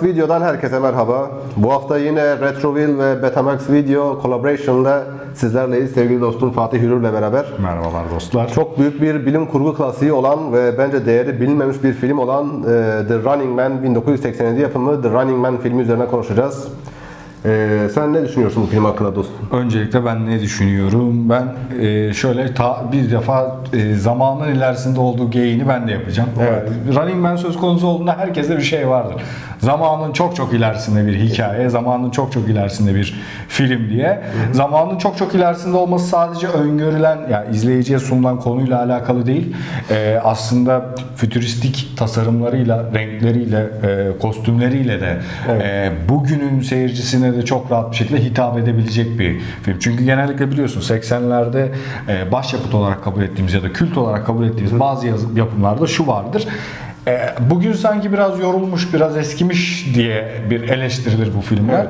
Betamax Video'dan herkese merhaba. Bu hafta yine Retroville ve Betamax Video collaboration'da sizlerleyiz sevgili dostum Fatih Hürür'le beraber. Merhabalar dostlar. Çok büyük bir bilim kurgu klasiği olan ve bence değeri bilinmemiş bir film olan e, The Running Man 1987 yapımı The Running Man filmi üzerine konuşacağız. E, sen ne düşünüyorsun bu film hakkında dostum? Öncelikle ben ne düşünüyorum? Ben e, şöyle ta, bir defa e, zamanın ilerisinde olduğu geyini ben de yapacağım. Evet. Running Man söz konusu olduğunda herkeste bir şey vardır. Zamanın çok çok ilerisinde bir hikaye, zamanın çok çok ilerisinde bir film diye. Zamanın çok çok ilerisinde olması sadece öngörülen, ya izleyiciye sunulan konuyla alakalı değil. E, aslında fütüristik tasarımlarıyla, renkleriyle, e, kostümleriyle de e, bugünün seyircisine de çok rahat bir şekilde hitap edebilecek bir film. Çünkü genellikle biliyorsun 80'lerde e, başyapıt olarak kabul ettiğimiz ya da kült olarak kabul ettiğimiz bazı yapımlarda şu vardır. E, bugün sanki biraz yorulmuş, biraz eskimiş diye bir eleştirilir bu filmler.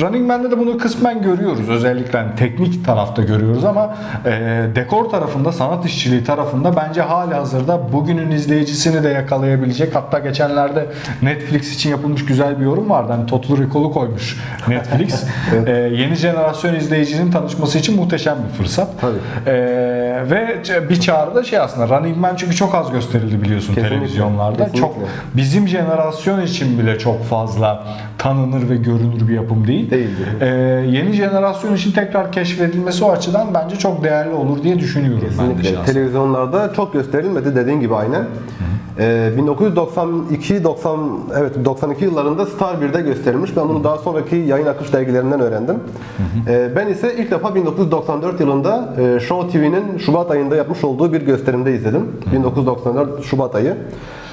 Running Man'de de bunu kısmen görüyoruz. Özellikle hani teknik tarafta görüyoruz ama e, dekor tarafında, sanat işçiliği tarafında bence hala hazırda bugünün izleyicisini de yakalayabilecek. Hatta geçenlerde Netflix için yapılmış güzel bir yorum vardı. Hani Total Recall'u koymuş Netflix. E, yeni jenerasyon izleyicinin tanışması için muhteşem bir fırsat. Tabii. E, ve bir çağrıda şey aslında Running Man çünkü çok az gösterildi biliyorsun Kesinlikle. Televizyonlarda. Kesinlikle. Çok bizim jenerasyon için bile çok fazla tanınır ve görünür bir yapım değil. Değildi. Ee, yeni jenerasyon için tekrar keşfedilmesi o açıdan bence çok değerli olur diye düşünüyorum ben de Kesinlikle. şahsen. Televizyonlarda çok gösterilmedi dediğin gibi aynen. Ee, 1992 90 evet 92 yıllarında Star 1'de gösterilmiş. Ben bunu daha sonraki yayın akış dergilerinden öğrendim. Ee, ben ise ilk defa 1994 yılında e, Show TV'nin Şubat ayında yapmış olduğu bir gösterimde izledim. 1994 Şubat ayı.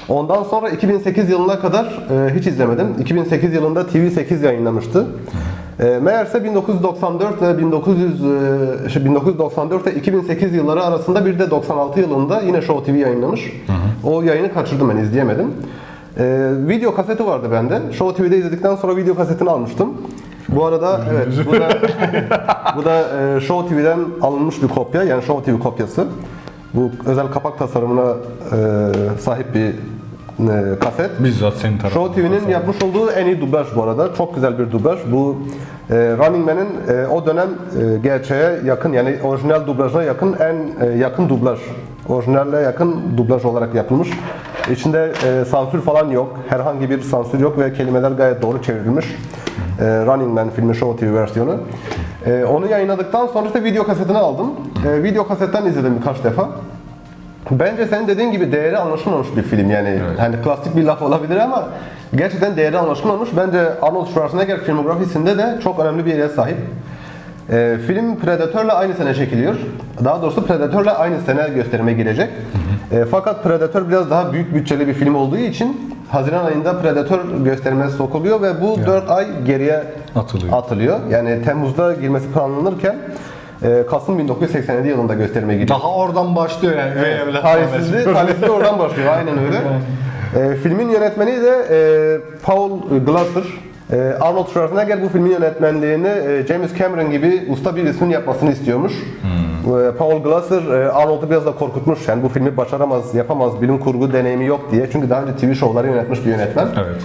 Ondan sonra 2008 yılına kadar e, hiç izlemedim. 2008 yılında TV8 yayınlamıştı. E, meğerse 1994 ve 1900 e, şey, 1994 ve 2008 yılları arasında bir de 96 yılında yine Show TV yayınlamış. O yayını kaçırdım ben izleyemedim. E, video kaseti vardı bende. Show TV'de izledikten sonra video kasetini almıştım. Bu arada evet bu da bu da e, Show TV'den alınmış bir kopya yani Show TV kopyası. Bu özel kapak tasarımına e, sahip bir e, kaset. Bizzat senin tarafından. Show TV'nin yapmış olduğu en iyi dublaj bu arada. Çok güzel bir dublaj. Bu e, Running Man'in e, o dönem e, gerçeğe yakın yani orijinal dublajına yakın en e, yakın dublaj. Orijinalle yakın dublaj olarak yapılmış. İçinde e, sansür falan yok. Herhangi bir sansür yok ve kelimeler gayet doğru çevrilmiş. E, Running Man filmi Show TV versiyonu. E, onu yayınladıktan sonra işte video kasetini aldım. E, video kasetten izledim birkaç defa. Bence senin dediğin gibi değeri anlaşılmamış bir film yani. Hani klasik bir laf olabilir ama gerçekten değeri anlaşılmamış. Bence Arnold Schwarzenegger filmografisinde de çok önemli bir yere sahip. Ee, film Predator'la aynı sene çekiliyor. Daha doğrusu Predator'la aynı sene gösterime girecek. Ee, fakat Predator biraz daha büyük bütçeli bir film olduğu için Haziran ayında Predator gösterime sokuluyor ve bu 4 ay geriye Atılıyor. atılıyor. Yani Temmuz'da girmesi planlanırken e, Kasım 1987 yılında gösterime giriyor. Daha oradan başlıyor yani. Talihsizliği, muhabbeti. talihsizliği oradan başlıyor. Aynen öyle. Ee, filmin yönetmeni de e, Paul Glasser. E, Arnold Schwarzenegger bu filmin yönetmenliğini e, James Cameron gibi usta bir ismin yapmasını istiyormuş. E, Paul Glasser e, Arnold'u biraz da korkutmuş. Yani bu filmi başaramaz, yapamaz, bilim kurgu deneyimi yok diye. Çünkü daha önce TV şovları yönetmiş bir yönetmen. Evet.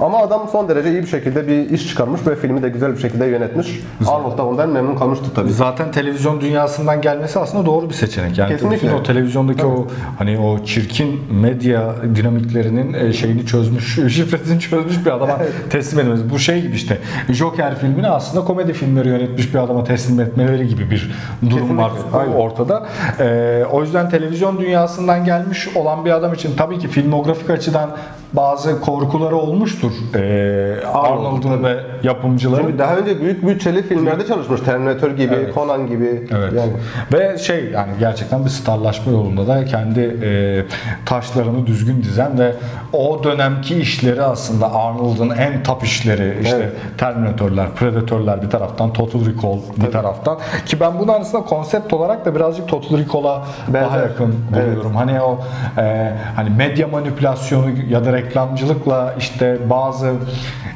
Ama adam son derece iyi bir şekilde bir iş çıkarmış ve filmi de güzel bir şekilde yönetmiş. Arnold da ondan memnun kalmıştı tabii. Zaten televizyon dünyasından gelmesi aslında doğru bir seçenek. Yani Kesinlikle. bütün o televizyondaki o hani o çirkin medya dinamiklerinin e, şeyini çözmüş, şifresini çözmüş bir adama teslim edilmesi. Bu şey gibi işte Joker filmini aslında komedi filmleri yönetmiş bir adama teslim etmeleri gibi bir durum var Kesinlikle, aynen. ortada. E, o yüzden televizyon dünyasından gelmiş olan bir adam için tabii ki filmografik açıdan bazı korkuları olmuştur. E, Arnold'un ve yapımcıların. Çünkü daha önce büyük bütçeli filmlerde çalışmış. Terminator gibi, Evet. Conan gibi. Evet. Yani Ve şey yani gerçekten bir starlaşma yolunda da kendi e, taşlarını düzgün dizen ve o dönemki işleri aslında Arnold'un en top işleri işte Evet. Terminator'lar, Predator'lar bir taraftan, Total Recall bir taraftan ki ben bunu aslında konsept olarak da birazcık Total Recall'a daha yakın buluyorum. Hani o e, hani medya manipülasyonu ya da reklamcılıkla işte bazı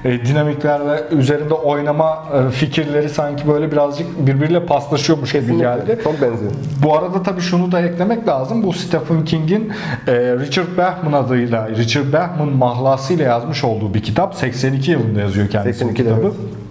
e, dinamiklerle üzerinde oynama e, fikirleri sanki böyle birazcık birbiriyle paslaşıyormuş gibi geldi. Çok benziyor. Bu arada tabii şunu da eklemek lazım. Bu Stephen King'in e, Richard Bachman adıyla, Richard Bachman mahlasıyla yazmış olduğu bir kitap. 82 yılında yazıyor kendisi 82 bu kitabı. evet.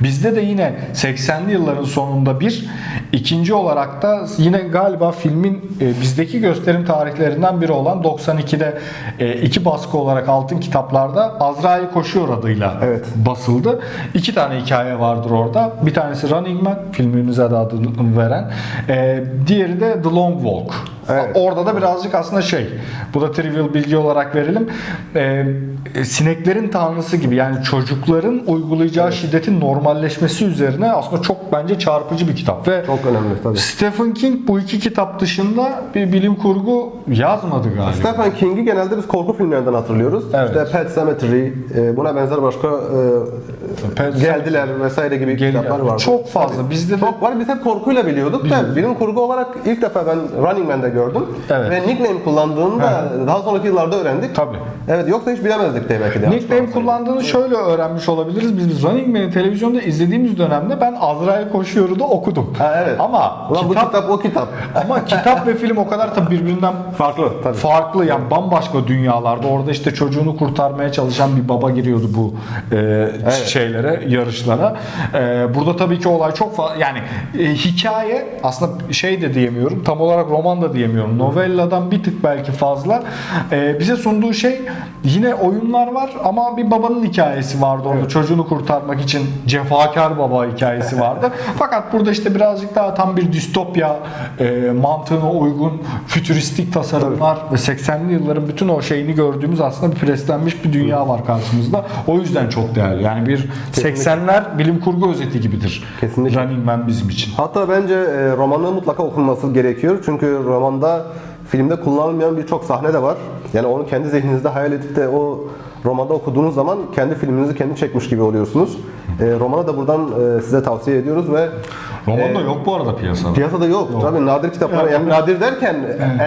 Bizde de yine 80'li yılların sonunda bir, ikinci olarak da yine galiba filmin e, bizdeki gösterim tarihlerinden biri olan 92'de e, iki baskı olarak altın kitaplarda Azrail Koşuyor adıyla Evet. basıldı. İki tane hikaye vardır orada. Bir tanesi Running Man, filmimize de adını veren. E, diğeri de The Long Walk. Evet. Orada da birazcık aslında şey, bu da trivial bilgi olarak verelim. E, e, sineklerin tanrısı gibi yani çocukların uygulayacağı şiddetin normalleşmesi üzerine aslında çok bence çarpıcı bir kitap ve Çok önemli tabii. Stephen King bu iki kitap dışında bir bilim kurgu yazmadı galiba. Stephen King'i genelde biz korku filmlerinden hatırlıyoruz. Evet. İşte Pet Sematary, e, buna benzer başka e, Pet Geldiler vesaire gibi Gel- kitaplar vardı. Çok fazla. Bizde de Çok var. Biz hep korkuyla biliyorduk da bilim kurgu olarak ilk defa ben Running Man'de gördüm. Evet. Ve nickname kullandığını da daha sonraki yıllarda öğrendik. Tabii. Evet yoksa hiç bilemezdik de belki de. Nickname kullandığını şöyle öğrenmiş olabiliriz. Biz Running Man'i televizyonda izlediğimiz dönemde ben Azrail Koşuyor'u da okudum. Ha, evet. Ama Ulan bu kitap, kitap o kitap. ama kitap ve film o kadar tabii birbirinden Farklı tabii. farklı yani bambaşka dünyalarda. Orada işte çocuğunu kurtarmaya çalışan bir baba giriyordu bu e, şeylere, yarışlara. E, burada tabii ki olay çok fazla yani e, hikaye aslında şey de diyemiyorum. Tam olarak roman da diyemiyorum. Novelladan bir tık belki fazla. E, bize sunduğu şey yine oyunlar var ama bir babanın hikayesi vardı orada. Çocuğunu kurtarmak için cefakar baba hikayesi vardı. Fakat burada işte birazcık daha tam bir distopya e, mantığına uygun fütüristik tasarımlar ve 80'li yılların bütün o şeyini gördüğümüz aslında bir preslenmiş bir dünya var karşımızda. O yüzden çok değerli. Yani bir 80'ler bilim kurgu özeti gibidir. Kesinlikle. Running Man bizim için. Hatta bence e, romanı mutlaka okunması gerekiyor. Çünkü romanda filmde kullanılmayan birçok sahne de var. Yani onu kendi zihninizde hayal edip de o romanda okuduğunuz zaman kendi filminizi kendi çekmiş gibi oluyorsunuz. E, romanı da buradan e, size tavsiye ediyoruz ve Roman da yok bu arada piyasada. piyasada yok. Tabii nadir kitaplar, yani nadir derken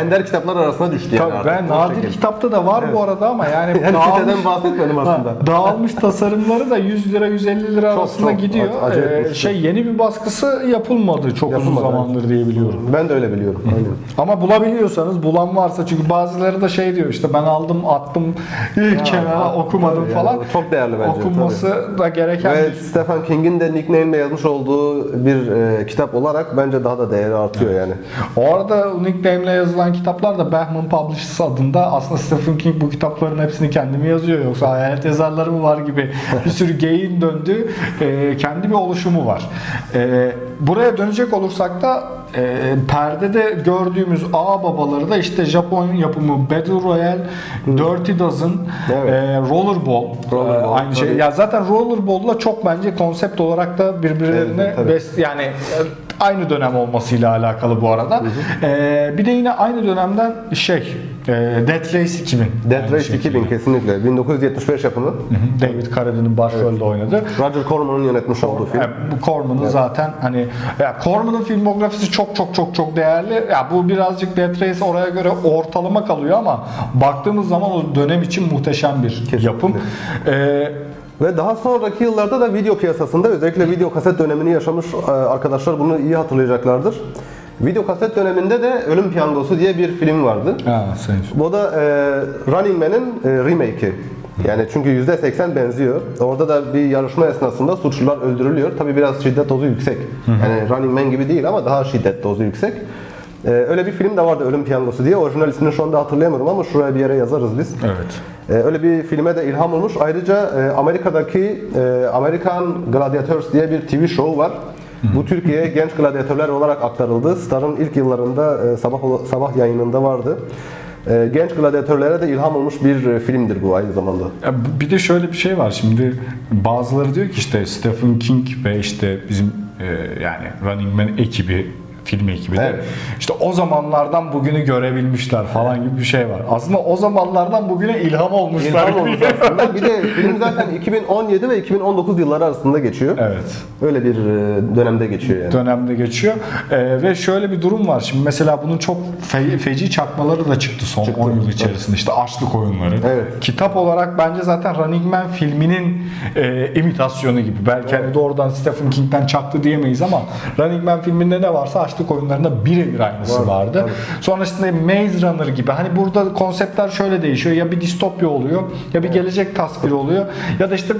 ender kitaplar arasına düştü yani. Tabii ben nadir şekilde. kitapta da var bu arada ama yani, Yani dağılmış- bahsetmedim aslında. Dağılmış tasarımları da 100 lira 150 lira arasında çok gidiyor. Ee, şey. şey yeni bir baskısı yapılmadı çok Yapılmadı, uzun zamandır diye biliyorum. Ben de öyle biliyorum. Aynen. Ama bulabiliyorsanız bulan varsa çünkü bazıları da şey diyor işte ben aldım attım kenara okumadım tabii falan. yani çok değerli bence, Okunması da gereken Ve bir Stephen King'in de nickname'le yazmış olduğu bir e, kitap olarak bence daha da değeri artıyor yani. Orada nickname'le yazılan kitaplar da Bachman Publishers adında aslında Stephen King bu kitapların hepsini kendi mi yazıyor yoksa hayalet yazarları mı var gibi bir sürü geyin döndüğü e, kendi bir oluşumu var. E, buraya dönecek olursak da e, perdede gördüğümüz ağ babaları da işte Japon yapımı Battle Royale, Dirty Dozen, Evet. e, Rollerball. Rollerball, E, aynı şey. tabii. Ya zaten Rollerball'la çok bence konsept olarak da birbirlerine Evet, tabii. bes- yani e, aynı dönem olmasıyla alakalı bu arada. Ee, bir de yine aynı dönemden şey e, Death Race 2000. Death Race şekilde. 2000 kesinlikle. 1975 yapımı. Hı hı. David Carradine'in başrolde oynadı. Roger Corman'ın yönetmiş olduğu film. Bu Corman'ın zaten hani ya Corman'ın filmografisi çok çok çok çok değerli. Ya bu birazcık Death Race oraya göre ortalama kalıyor ama baktığımız zaman o dönem için muhteşem bir yapım. Ee, Ve daha sonraki yıllarda da video piyasasında özellikle video kaset dönemini yaşamış e, arkadaşlar bunu iyi hatırlayacaklardır. Video kaset döneminde de Ölüm Piyangosu diye bir film vardı. sen- Bu da e, Running Man'in e, remake'i. Yani çünkü %80 benziyor. Orada da bir yarışma esnasında suçlular öldürülüyor. Tabi biraz şiddet dozu yüksek. Yani Running Man gibi değil ama daha şiddet dozu yüksek. E, öyle bir film de vardı Ölüm Piyangosu diye. Orijinal ismini şu anda hatırlayamıyorum ama şuraya bir yere yazarız biz. Evet. Ee, Öyle bir filme de ilham olmuş. Ayrıca e, Amerika'daki e, American Gladiators diye bir TV show var. Bu Türkiye'ye genç gladyatörler olarak aktarıldı. Star'ın ilk yıllarında e, sabah sabah yayınında vardı. E, Genç gladyatörlere de ilham olmuş bir e, filmdir bu aynı zamanda. Ya bir de şöyle bir şey var şimdi bazıları diyor ki işte Stephen King ve işte bizim e, yani Running Man ekibi film ekibi de. Evet. İşte o zamanlardan bugünü görebilmişler falan gibi bir şey var. Aslında o zamanlardan bugüne ilham olmuşlar. İlham olmuş aslında. Bir de film zaten 2017 ve 2019 yılları arasında geçiyor. Evet. Öyle bir e, dönemde geçiyor yani. dönemde geçiyor. Ee, ve şöyle bir durum var. Şimdi mesela bunun çok fe- feci çakmaları da çıktı son 10 yıl içerisinde. İşte açlık oyunları. Evet. Kitap olarak bence zaten Running Man filminin e, imitasyonu gibi. Belki hani doğrudan Stephen King'den çaktı diyemeyiz ama Running Man filminde ne varsa açlık oyunlarında birebir aynısı Var, vardı. tabii. Sonrasında Maze Runner gibi. Hani burada konseptler şöyle değişiyor. Ya bir distopya oluyor ya bir gelecek tasviri oluyor ya da işte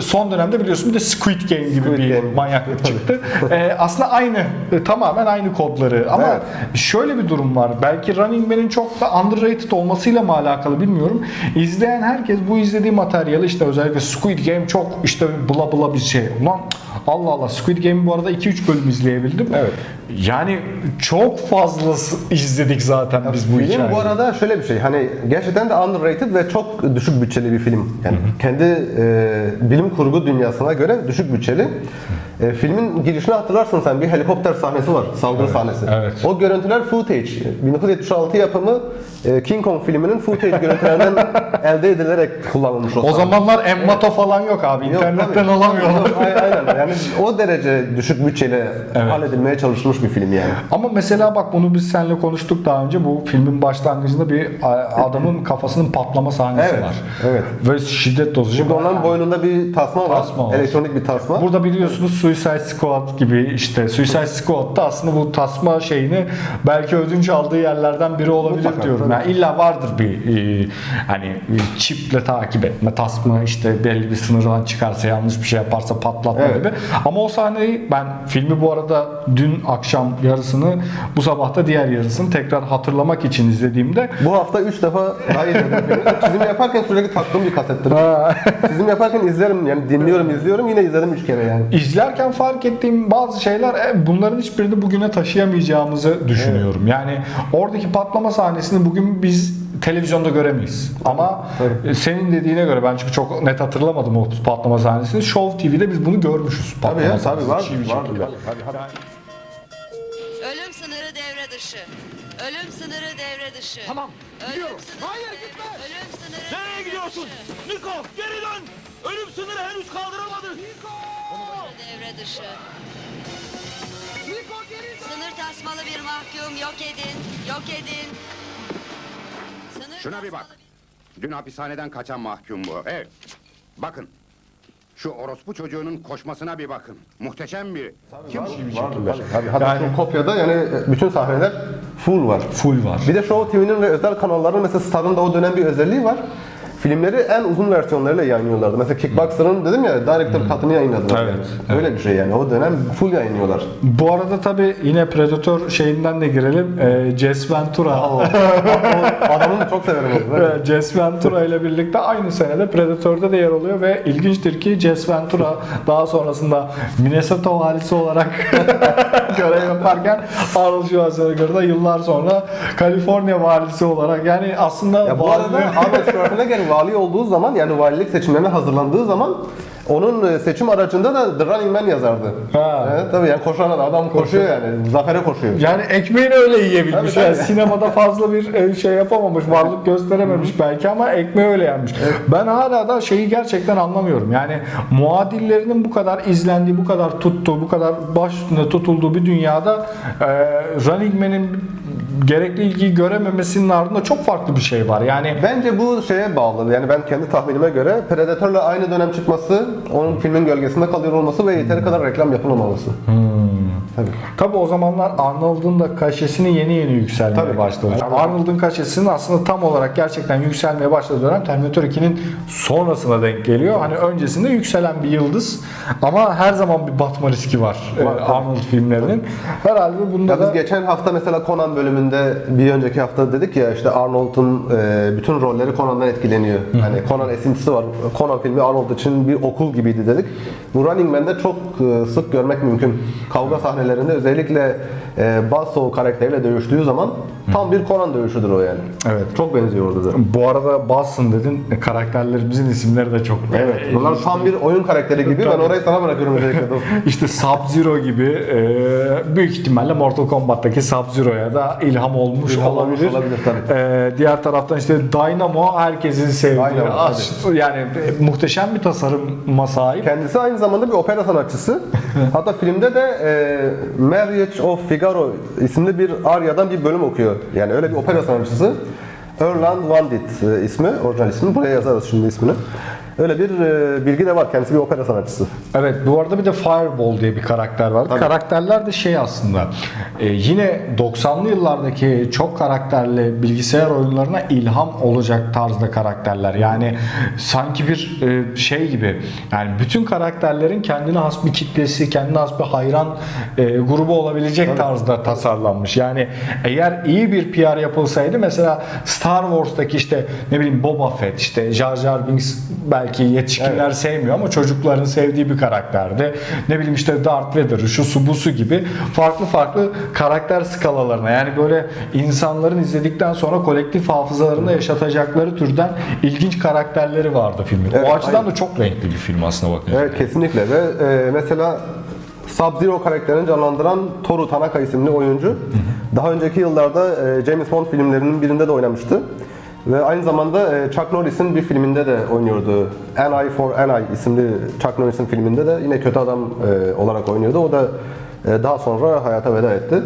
son dönemde biliyorsun bir de Squid Game gibi Squid bir Game. manyaklık çıktı. Ee, aslında aynı, e, tamamen aynı kodları. Ama Evet. şöyle bir durum var. Belki Running Man'in çok da underrated olmasıyla mı alakalı bilmiyorum. İzleyen herkes bu izlediği materyali işte özellikle Squid Game çok işte bula bula bir şey. Ulan Allah Allah Squid Game bu arada 2-3 bölüm izleyebildim. Evet. Yani çok fazla izledik zaten biz bu Film hikayeyi. bu arada şöyle bir şey hani gerçekten de underrated ve çok düşük bütçeli bir film. Yani kendi e, bilim kurgu dünyasına göre düşük bütçeli. E, filmin girişini hatırlarsın sen bir helikopter sahnesi var, saldırı sahnesi. evet. O görüntüler footage. 1976 yapımı e, King Kong filminin footage görüntülerinden elde edilerek kullanılmış o, O sahne. zamanlar emmato falan yok abi. Yok, İnternetten alamıyorlar. Aynen. Yani o derece düşük bütçeyle halledilmeye çalışılmış bir film yani. Ama mesela bak bunu biz seninle konuştuk daha önce. Bu filmin başlangıcında bir adamın kafasının patlama sahnesi Evet, var. evet. Ve şiddet dozucu. Şimdi onların boynunda bir tasma var. Tasma var. Elektronik bir tasma. Burada biliyorsunuz Suicide Squad gibi işte Suicide Squad'da aslında bu tasma şeyini belki ödünç aldığı yerlerden biri olabilir Mutlaka, diyorum. tabii. Yani illa vardır bir e, hani çiple takip etme tasma işte belli bir sınırdan çıkarsa yanlış bir şey yaparsa patlatma Evet. gibi. Ama o sahneyi ben filmi bu arada dün akşam yarısını bu sabah da diğer yarısını tekrar hatırlamak için izlediğimde Bu hafta 3 defa daha izledim. Çizim yaparken sürekli taktığım bir kasettir. Çizim yaparken izlerim yani dinliyorum izliyorum yine izledim 3 kere yani. İzlerken fark ettiğim bazı şeyler e, bunların hiçbirini bugüne taşıyamayacağımızı düşünüyorum. Yani oradaki patlama sahnesini bugün biz televizyonda göremeyiz. Ama Tabii. e, senin dediğine göre ben çünkü çok net hatırlamadım o patlama sahnesini. Show TV'de biz bunu görmüşüz. Tabii ya tabii var. çiğ bir var, şekilde. Ölüm sınırı devre dışı. Ölüm sınırı devre dışı. Tamam, Ölüm gidiyorum. Hayır, devre- gitme. Ölüm sınırı Nereye gidiyorsun? dışı. Niko geri dön. Ölüm sınırı henüz kaldıramadı. Niko! Devre dışı. Niko geri dön. Sınır tasmalı bir mahkum yok edin. Yok edin. Sınır Şuna bir bak. Dün hapishaneden kaçan mahkum bu. Evet. Bakın. Şu orospu çocuğunun koşmasına bir bakın. Muhteşem bir. Kim? Var, var. Tabii, hatta Yani- şu kopyada yani bütün sahneler full var. Full var. Bir de Show TV'nin ve özel kanalların mesela Star'ın da o dönem bir özelliği var. Filmleri en uzun versiyonlarıyla yayınlıyorlardı. Mesela Kickboxer'ın dedim ya Director Cut'ını yayınladılar. Evet, yani. Öyle bir şey yani. O dönem full yayınlıyorlar. Bu arada tabii yine Predator şeyinden de girelim. E, Jess Ventura. O adamı çok severim. Ve Jess Ventura ile birlikte aynı senede Predator'da da yer alıyor ve ilginçtir ki Jess Ventura daha sonrasında Minnesota valisi olarak görev yaparken Arnold Schwarzenegger da yıllar sonra Kaliforniya valisi olarak yani aslında Ya bu arada Arnold Schwarzenegger vali olduğu zaman yani valilik seçimlerine hazırlandığı zaman onun e, seçim aracında da The Running Man yazardı. Ha. Evet, tabii yani koşan adam koşuyor yani. Zafere koşuyor. Yani ekmeğini öyle yiyebilmiş. Tabii, Yani tabii. sinemada fazla bir e, şey yapamamış, varlık gösterememiş belki ama ekmeği öyle yenmiş. Ben hala da şeyi gerçekten anlamıyorum. Yani muadillerinin bu kadar izlendiği, bu kadar tuttuğu, bu kadar baş üstünde tutulduğu bir dünyada e, Running Man'in gerekli ilgiyi görememesinin ardında çok farklı bir şey var. Yani Bence bu şeye bağlı. Yani ben kendi tahminime göre Predator'la aynı dönem çıkması, onun filmin gölgesinde kalıyor olması ve yeteri kadar reklam yapılmaması. Tabii. Tabi o zamanlar Arnold'un da kaşesini yeni yeni yükselmeye Tabii. başladı. Tabii. Arnold'un kaşesinin aslında tam olarak gerçekten yükselmeye başladığı dönem Terminator 2'nin sonrasına denk geliyor. Hani öncesinde yükselen bir yıldız ama her zaman bir batma riski var, e, Var, tabii. Arnold filmlerinin. Herhalde bunda Ya biz da geçen hafta mesela Conan bölümünde bir önceki hafta dedik ya işte Arnold'un e, bütün rolleri Conan'dan etkileniyor. Hani Conan esintisi var. Conan filmi Arnold için bir okul gibiydi dedik. Bu Running Man'de çok e, sık görmek mümkün. Kavga sahnelerinde özellikle e, Basso karakteriyle dövüştüğü zaman tam bir Conan dövüşüdür o yani. Evet. Çok benziyor orada da. Bu arada Boston dedin. karakterlerimizin isimleri de çok. Evet. Bunlar tam bir oyun karakteri gibi. Ben Tabii. orayı sana bırakıyorum özellikle dostum. İşte Sub-Zero gibi e, büyük ihtimalle Mortal Kombat'taki Sub-Zero'ya da ilham olmuş İlham olmuş olabilir. olabilir, tabii. E, diğer taraftan işte Dynamo herkesin sevdiği. Dynamo, aş- yani e, muhteşem bir tasarıma sahip. Kendisi aynı zamanda bir opera sanatçısı. Hatta filmde de e, Marriage of Figaro isimli bir aryadan bir bölüm okuyor. Yani öyle bir opera sanatçısı. Erland Van Dit e, ismi, orijinal ismi. Buraya yazarız şimdi ismini. Öyle bir e, bilgi de var. Kendisi bir opera sanatçısı. Evet bu arada bir de Fireball diye bir karakter var. Karakterler de şey aslında e, yine 90'lı yıllardaki çok karakterli bilgisayar oyunlarına ilham olacak tarzda karakterler. Yani sanki bir e, şey gibi yani bütün karakterlerin kendine has bir kitlesi, kendine has bir hayran e, grubu olabilecek tarzda tasarlanmış. Yani eğer iyi bir PR yapılsaydı mesela Star Wars'taki işte ne bileyim Boba Fett işte Jar Jar Binks belki yetişkinler sevmiyor ama çocukların sevdiği bir karakterdi. Ne bileyim işte Darth Vader, şu su bu su gibi farklı farklı karakter skalalarına yani böyle insanların izledikten sonra kolektif hafızalarında yaşatacakları türden ilginç karakterleri vardı filmin. Evet, o açıdan aynen. da çok renkli bir film aslında bakın. Evet kesinlikle ve e, mesela Sub-Zero karakterini canlandıran Toru Tanaka isimli oyuncu daha önceki yıllarda e, James Bond filmlerinin birinde de oynamıştı. Ve aynı zamanda e, Chuck Norris'in bir filminde de oynuyordu. An Eye for An Eye isimli Chuck Norris'in filminde de yine kötü adam e, olarak oynuyordu. O da e, daha sonra hayata veda etti.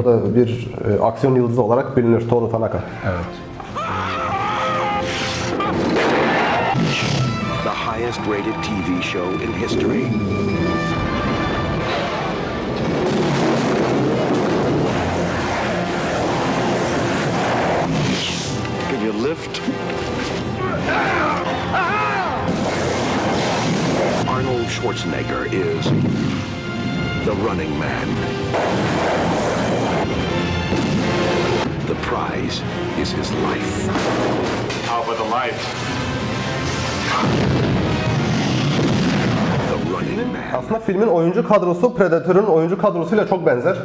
O da bir aksiyon yıldızı olarak bilinir Toru Tanaka. Evet. the highest rated TV show in history. Running man. The prize is his life. How about the lights? The running man. Aslında filmin oyuncu kadrosu Predator'ın oyuncu kadrosuyla çok benzer.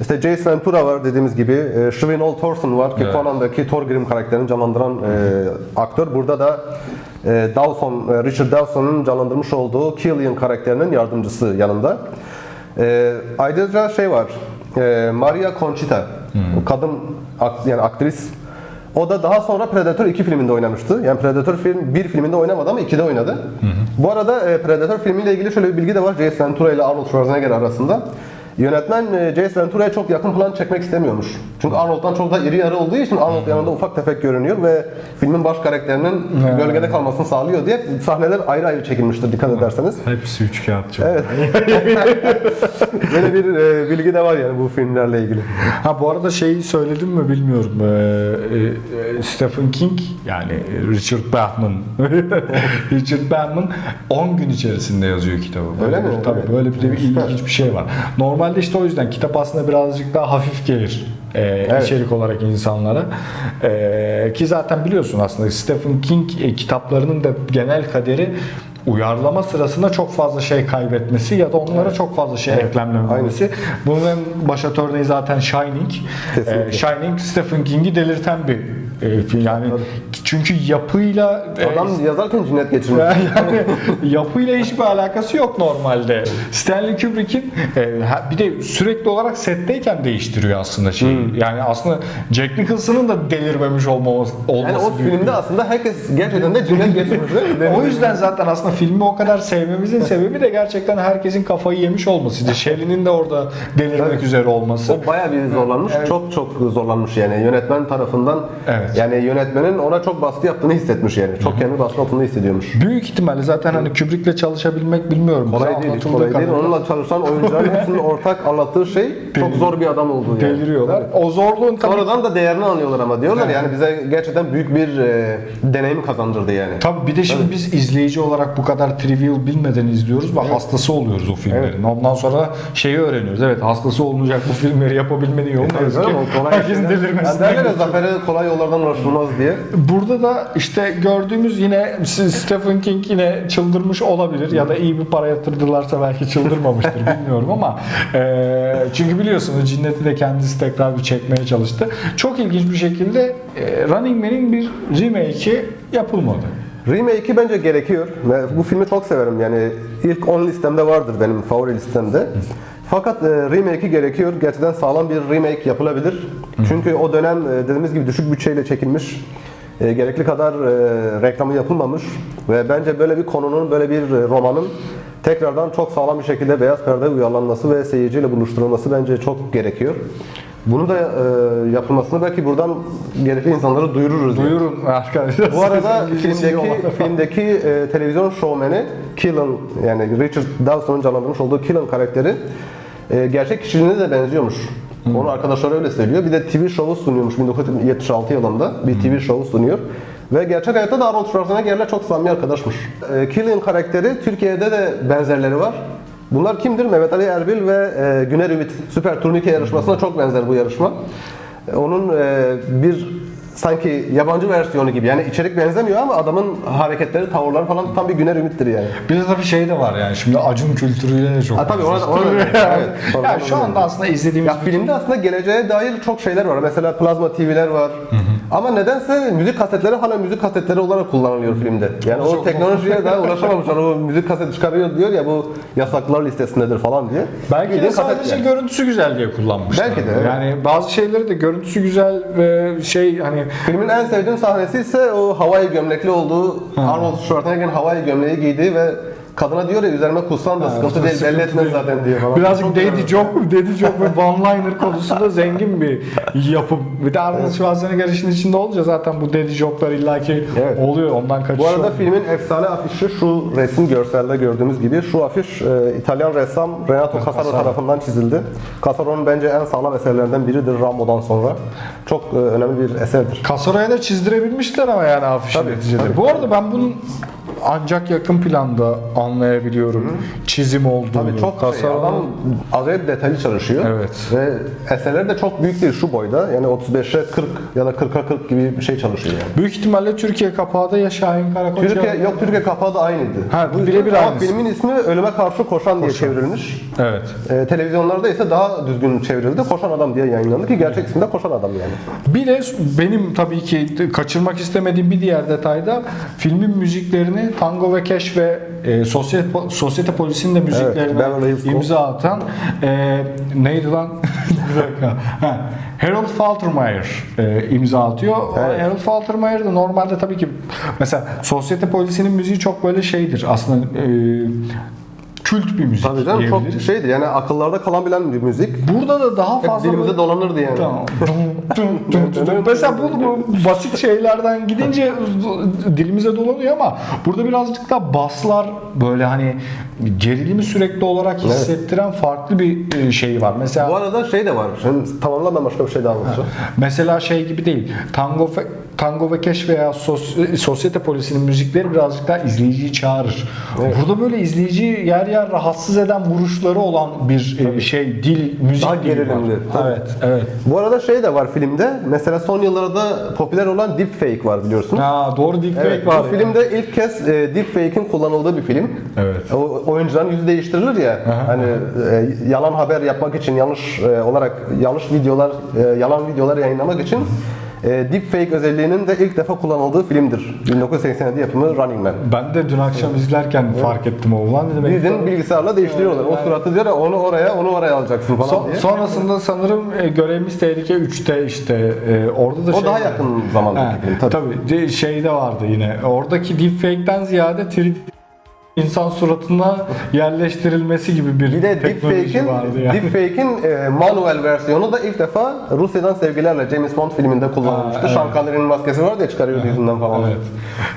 İşte Jace Ventura var dediğimiz gibi. E, Shinol Thorson var ki Evet. Conan'daki Thorgrim karakterini canlandıran e, aktör. Burada da e, Dawson, e, Richard Dawson'ın canlandırmış olduğu Killian karakterinin yardımcısı yanında. E, ayrıca şey var. E, Maria Conchita. O kadın yani aktris. O da daha sonra Predator 2 filminde oynamıştı. Yani Predator film bir filminde oynamadı ama 2'de oynadı. Bu arada e, Predator filmiyle ilgili şöyle bir bilgi de var. Jace Ventura ile Arnold Schwarzenegger arasında. Yönetmen e, Jace Ventura'ya çok yakın plan çekmek istemiyormuş. Çünkü Arnold'dan çok da iri yarı olduğu için Arnold yanında ufak tefek görünüyor ve filmin baş karakterinin gölgede kalmasını sağlıyor diye sahneler ayrı ayrı çekilmiştir dikkat ederseniz. Hepsi üç kağıtçı. Evet. Böyle bir e, bilgi de var yani bu filmlerle ilgili. Ha bu arada şeyi söyledim mi bilmiyorum. Ee, e, Stephen King yani Richard Bachman. Richard Bachman 10 gün içerisinde yazıyor kitabı. Böyle Öyle bir- mi? Tabii Evet. böyle bir bir ilginç bir şey var. Normalde işte o yüzden kitap aslında birazcık daha hafif gelir. e, içerik olarak insanlara. E, ki zaten biliyorsun aslında Stephen King e, kitaplarının da genel kaderi uyarlama sırasında çok fazla şey kaybetmesi ya da onlara çok fazla şey eklemlemesi. Bunun en başat örneği zaten Shining. Kesinlikle. E, Shining Stephen King'i delirten bir film. Yani çünkü yapıyla e, Adam yazarken cinnet geçirmiş. yani yapıyla hiçbir alakası yok normalde. Stanley Kubrick'in e, bir de sürekli olarak setteyken değiştiriyor aslında şeyi. Hmm. Yani aslında Jack Nicholson'ın da delirmemiş olmaması, olması Yani o büyük filmde bir- aslında herkes gerçekten de cinnet geçirmiş o yüzden zaten aslında filmi o kadar sevmemizin sebebi de gerçekten herkesin kafayı yemiş olmasıydı. Shelley'nin de orada delirmek Evet. üzere olması. O bayağı bir zorlanmış. Çok çok zorlanmış yani yönetmen tarafından. Evet. Yani yönetmenin ona çok baskı yaptığını hissetmiş yani. Çok kendi baskı altında hissediyormuş. Büyük ihtimalle zaten hani Kubrick'le çalışabilmek bilmiyorum. Kolay Bize değil, anlatıldığı kolay değil. kadarıyla Onunla çalışan oyuncuların hepsinin ortak anlattığı şey çok zor bir adam olduğu yani. deliriyorlar. O zorluğun tabii Sonradan da değerini anlıyorlar ama diyorlar yani bize gerçekten büyük bir e, deneyim kazandırdı yani. Tabii bir de şimdi biz izleyici olarak bu kadar trivial bilmeden izliyoruz ve hastası oluyoruz o filmlerin. Ondan sonra şeyi öğreniyoruz. Evet hastası olunacak bu filmleri yapabilmenin yolu ne yazık ki? O kolay herkesin şeyler. Yani derler ya zafere kolay yollardan ulaşılmaz diye. Burada da işte gördüğümüz yine Stephen King yine çıldırmış olabilir ya da iyi bir para yatırdılarsa belki çıldırmamıştır bilmiyorum ama e, çünkü biliyorsunuz Cinnet'i de kendisi tekrar bir çekmeye çalıştı. Çok ilginç bir şekilde e, Running Man'in bir remake'i yapılmadı. Remake'i bence gerekiyor. Ve Bu filmi çok severim yani ilk 10 listemde vardır benim favori listemde. Fakat e, remake'i gerekiyor. Gerçekten sağlam bir remake yapılabilir. Çünkü o dönem e, dediğimiz gibi düşük bütçeyle çekilmiş. E, gerekli kadar e, reklamı yapılmamış ve bence böyle bir konunun, böyle bir e, romanın tekrardan çok sağlam bir şekilde beyaz perdeye uyarlanması ve seyirciyle buluşturulması bence çok gerekiyor. Bunu da e, yapılmasını belki buradan gerekli insanları duyururuz. yani. Duyurun arkadaşlar. Bu arada ilginizi filmdeki filmdeki e, televizyon şovmeni Killen yani Richard Dawson'un canlandırmış olduğu Killen karakteri e, gerçek kişiliğine de benziyormuş. Onu arkadaşlar öyle söylüyor. Bir de TV şovu sunuyormuş 1976 yılında. Bir TV şovu sunuyor. Ve gerçek hayatta da Arnold Schwarzenegger'le çok samimi arkadaşmış. E, Killen karakteri Türkiye'de de benzerleri var. Bunlar kimdir? Mehmet Ali Erbil ve e, Güner Ümit. Süper Turnike yarışmasına çok benzer bu yarışma. E, Onun e, bir sanki yabancı versiyonu gibi. Yani içerik benzemiyor ama adamın hareketleri, tavırları falan tam bir Güner Ümit'tir yani. Bir de tabii şey de var yani şimdi acun kültürüyle de çok. Ha, tabii, ona ona evet, yani da şu anda aslında izlediğimiz Ya filmde aslında geleceğe dair çok şeyler var. Mesela plazma TV'ler var. Ama nedense müzik kasetleri hala müzik kasetleri olarak kullanılıyor filmde. Yani o teknolojiye daha ulaşamamışlar. O müzik kaset çıkarıyor diyor ya bu yasaklar listesindedir falan diye. Belki de sadece yani. görüntüsü güzel diye kullanmışlar. Belki de, evet. Yani bazı şeyleri de görüntüsü güzel ve şey hani Filmin en sevdiğim sahnesi ise o havai gömlekli olduğu Arnold Schwarzenegger'in havai gömleği giydiği ve kadına diyor ya üzerime kussan da sıkıntı değil belli etmez zaten diyor falan. birazcık Çok daddy güzel. joke, daddy joke ve one-liner konusunda zengin bir yapım. Bir de Arnold Schwarzenegger işin içinde olunca zaten bu daddy joke'lar illaki Evet. oluyor ondan Bu kaçışıyor. arada filmin efsane afişi şu resim görselde gördüğümüz gibi şu afiş e, İtalyan ressam Renato Casaro tarafından çizildi. Casaro'nun bence en sağlam eserlerinden biridir Rambo'dan sonra. Çok e, önemli bir eserdir. Kasaraya da çizdirebilmişler ama yani afişi Tabii, neticede. tabii. Bu arada ben bunun ancak yakın planda anlayabiliyorum çizim olduğunu. Tabii çok şey, Casaro'nun- adam acayip detaylı çalışıyor. Evet. Ve eserleri de çok büyük değil şu boyda. Yani 35'e 40 ya da 40'a 40 gibi bir şey çalışıyor yani. Büyük ihtimalle Türkiye kapağı da ya Şahin Karakoç Türkiye ya- yok Türkiye kapağı da aynıydı. Ha, Bu birebir aynısı. Filmin ismi Ölüme Karşı Koşan diye çevrilmiş. Evet. E, televizyonlarda ise daha düzgün çevrildi. Koşan Adam diye yayınlandı ki gerçek ismi de Koşan Adam yani. Bir de benim tabii ki kaçırmak istemediğim bir diğer detayda filmin müziklerini Tango ve Cash ve e, Sosyete, Sosyete Polis'in de müziklerine Cop. imza atan e, neydi lan? bir dakika. Ha, Harold Faltermeyer e, imza atıyor. Evet. Harold Faltermeyer de normalde tabii ki mesela Sosyete Polis'inin müziği çok böyle şeydir aslında e, kült bir müzik Tabii canım çok diyebiliriz. şeydi yani akıllarda kalabilen bir müzik. Burada da daha Hep fazla dilimize böyle- dolanırdı yani. Tamam. Mesela bu, bu basit şeylerden gidince dilimize dolanıyor ama burada birazcık da baslar böyle hani gerilimi sürekli olarak hissettiren farklı bir e, şey var. Mesela Bu arada şey de var. Şimdi tamamla ben başka bir şey daha anlatacağım. Mesela şey gibi değil. Tango fe, Tango ve Cash veya sos, Sosyete Polisi'nin müzikleri birazcık daha izleyiciyi çağırır. Burada böyle izleyiciyi yer yer rahatsız eden vuruşları olan bir e, şey dil, müzik Daha gerilimli, tabii. Evet, evet. Bu arada şey de var filmde. Mesela son yıllarda popüler olan deepfake var biliyorsunuz. Ha, doğru deepfake Evet, var. bu filmde ilk kez e, deepfake'in kullanıldığı bir film. Evet. O oyuncuların yüzü değiştirilir ya. hani e, yalan haber yapmak için yanlış e, olarak yanlış videolar, e, yalan videolar yayınlamak için e, deepfake özelliğinin de ilk defa kullanıldığı filmdir. 1987 yapımı Running Man. Ben de dün akşam izlerken fark ettim o ulan dedim. Bildiğin bilgisayarla değiştiriyorlar. O suratı diyor ya onu oraya, onu oraya alacaksın falan Son- diye. sonrasında sanırım e, Görevimiz Tehlike 3'te işte e, orada da O şey daha yakın zamanda Ha, film, tabii. tabii. De- şeyde vardı yine. Oradaki deepfake'den ziyade 3D insan suratına yerleştirilmesi gibi bir, Bir de teknoloji vardı yani. Deepfake'in e, manuel versiyonu da ilk defa Rusya'dan sevgilerle James Bond filminde kullanılmıştı. Evet. Sean Connery'nin maskesi vardı ya çıkarıyordu yüzünden falan. Evet.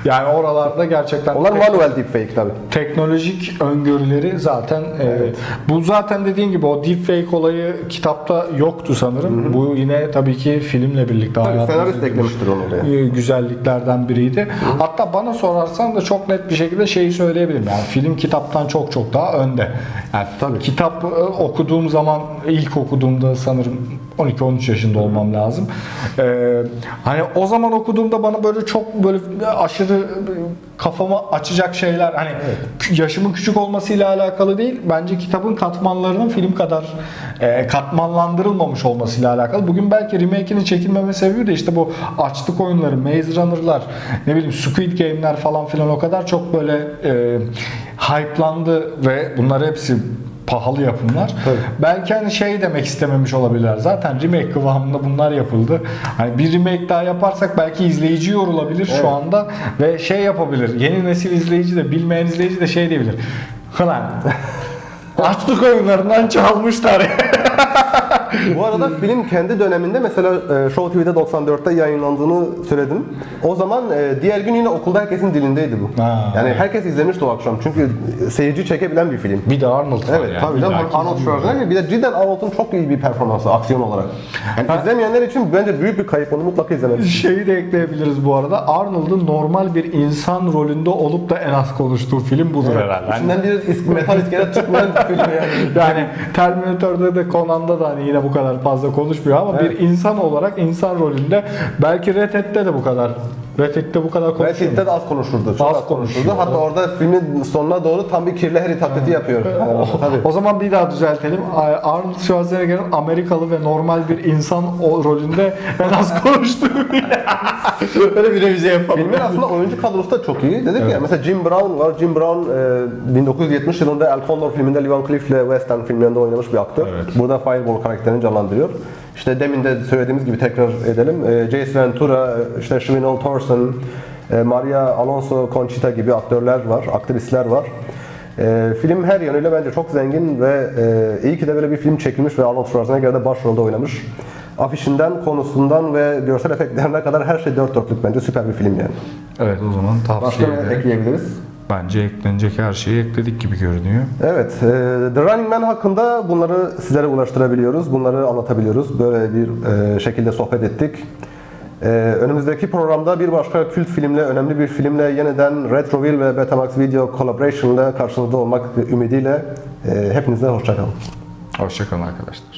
Yani oralarda gerçekten Onlar manuel deepfake tabii. teknolojik öngörüleri zaten e, bu zaten dediğin gibi o deepfake olayı kitapta yoktu sanırım. Bu yine tabii ki filmle birlikte hayatımıza senarist eklemiştir onu oraya. e, güzelliklerden biriydi. Hatta bana sorarsan da çok net bir şekilde şeyi söyleyebilirim. Yani film kitaptan çok çok daha önde. Yani Tabii. kitap e, okuduğum zaman ilk okuduğumda sanırım 12-13 yaşında olmam lazım. Ee, hani o zaman okuduğumda bana böyle çok böyle aşırı kafamı açacak şeyler hani kü- yaşımın küçük olmasıyla alakalı değil. Bence kitabın katmanlarının film kadar e, katmanlandırılmamış olmasıyla alakalı. Bugün belki remake'inin çekilmeme sebebi de işte bu açlık oyunları, Maze Runner'lar, ne bileyim Squid Game'ler falan filan o kadar çok böyle e, hype'landı ve bunlar hepsi pahalı yapımlar. Belki hani şey demek istememiş olabilirler. Zaten remake kıvamında bunlar yapıldı. Hani bir remake daha yaparsak belki izleyici yorulabilir şu anda ve şey yapabilir. Yeni nesil izleyici de bilmeyen izleyici de şey diyebilir. Lan açlık oyunlarından çalmışlar. Bu arada film kendi döneminde mesela e, Show TV'de 94'te yayınlandığını söyledim. O zaman e, diğer gün yine okulda herkesin dilindeydi bu. Ha, yani herkes izlemişti o akşam. Çünkü seyirci çekebilen bir film. bir de Arnold var Evet yani. tabii canım. İlla ki Arnold. Schwarzenegger bir de cidden Arnold'un çok iyi bir performansı aksiyon olarak. Yani izlemeyenler için bence büyük bir kayıp onu mutlaka izlemelisin. Şeyi de ekleyebiliriz bu arada. Arnold'un normal bir insan rolünde olup da en az konuştuğu film budur herhalde. Hani İçinden bir is- metal iskelet çıkmayan bir film yani. Yani Terminator'da da Conan'da da hani yine bu kadar fazla konuşmuyor ama bir insan olarak insan rolünde belki Red Hat'te de bu kadar Red Hat'te bu kadar konuşuyor. de az konuşurdu. Çok Az az, konuşurdu. Hatta orada filmin sonuna doğru tam bir kirli Harry taklidi yapıyor. Tabii. O zaman bir daha düzeltelim. Arnold Schwarzenegger'in Amerikalı ve normal bir insan o rolünde en az konuştuğu Böyle bir revize yapalım. Filmin aslında oyuncu kadrosu da çok iyi. Dedik ya mesela Jim Brown var. Jim Brown e, 1970 yılında El Condor filminde Lee Van Cleef ile West End filmlerinde oynamış bir aktör. Burada Fireball karakterini canlandırıyor. İşte demin de söylediğimiz gibi tekrar edelim. E, Jace Ventura, işte Shrinal Thorson, e, Maria Alonso Conchita gibi aktörler var, aktrisler var. E, film her yönüyle bence çok zengin ve e, iyi ki de böyle bir film çekilmiş ve Arnold Schwarzenegger de başrolde oynamış. Afişinden, konusundan ve görsel efektlerine kadar her şey dört dörtlük bence süper bir film yani. Evet o zaman Başka tavsiye ne ederim. ekleyebiliriz? Bence eklenecek her şeyi ekledik gibi görünüyor. Evet, e, The Running Man hakkında bunları sizlere ulaştırabiliyoruz, bunları anlatabiliyoruz. Böyle bir e, şekilde sohbet ettik. E, önümüzdeki programda bir başka kült filmle, önemli bir filmle yeniden Retroville ve Betamax Video Collaboration ile karşınızda olmak ümidiyle e, hepinize hoşçakalın. Hoşçakalın arkadaşlar.